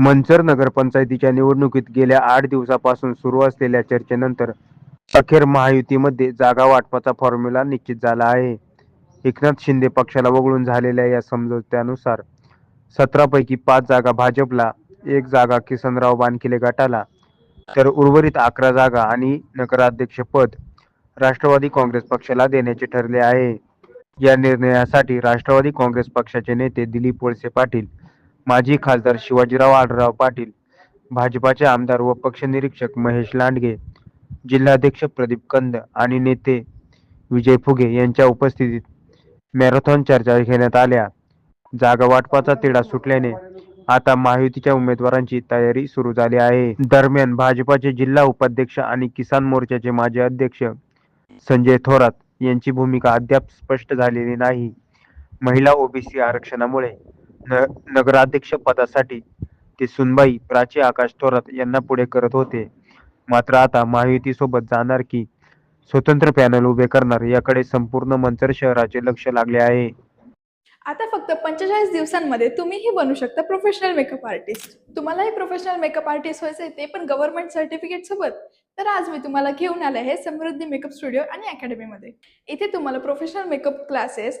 मंचर नगरपंचायतीच्या निवडणुकीत गेल्या आठ दिवसापासून सुरू असलेल्या चर्चेनंतर अखेर महायुतीमध्ये जागा वाटपाचा फॉर्म्युला निश्चित झाला आहे. एकनाथ शिंदे पक्षाला वगळून झालेल्या या समझोत्यानुसार सतरापैकी पाच जागा भाजपला एक जागा किसनराव बानखिले गटाला तर उर्वरित अकरा जागा आणि नगराध्यक्षपद राष्ट्रवादी काँग्रेस पक्षाला देण्याचे ठरले आहे. या निर्णयासाठी राष्ट्रवादी काँग्रेस पक्षाचे नेते दिलीप वळसे पाटील माजी खासदार शिवाजीराव आढळराव पाटील भाजपाचे आमदार व पक्षनिरीक्षक महेश लांडगे जिल्हाध्यक्ष प्रदीप कंद आणि नेते विजय फुगे यांच्या उपस्थितीत मॅरेथॉन चर्चा घेण्यात आल्या. जागा वाटपाचा तिढा सुटल्याने आता महायुतीच्या उमेदवारांची तयारी सुरू झाली आहे. दरम्यान भाजपाचे जिल्हा उपाध्यक्ष आणि किसान मोर्चाचे माजी अध्यक्ष संजय थोरात यांची भूमिका अद्याप स्पष्ट झालेली नाही. महिला ओबीसी आरक्षणामुळे न नगराध्यक्ष पदासाठी ते सुनबाई प्राची आकाश थोरात यांना पुढे करत होते. मात्र आता महायुतीसोबत जाणार की स्वतंत्र पॅनल उभे करणार याकडे संपूर्ण मंचर शहराचे लक्ष लागले आहे. आता फक्त पंचेचाळीस दिवसांमध्ये तुम्हीही बनू शकता प्रोफेशनल मेकअप आर्टिस्ट तुम्हालाही प्रोफेशनल मेकअप आर्टिस्ट व्हायचं आहे ते पण गव्हर्नमेंट सर्टिफिकेट सोबत. तर आज मी तुम्हाला घेऊन आले आहे समृद्धी मेकअप स्टुडिओ आणि अकॅडमीमध्ये इथे तुम्हाला professional makeup classes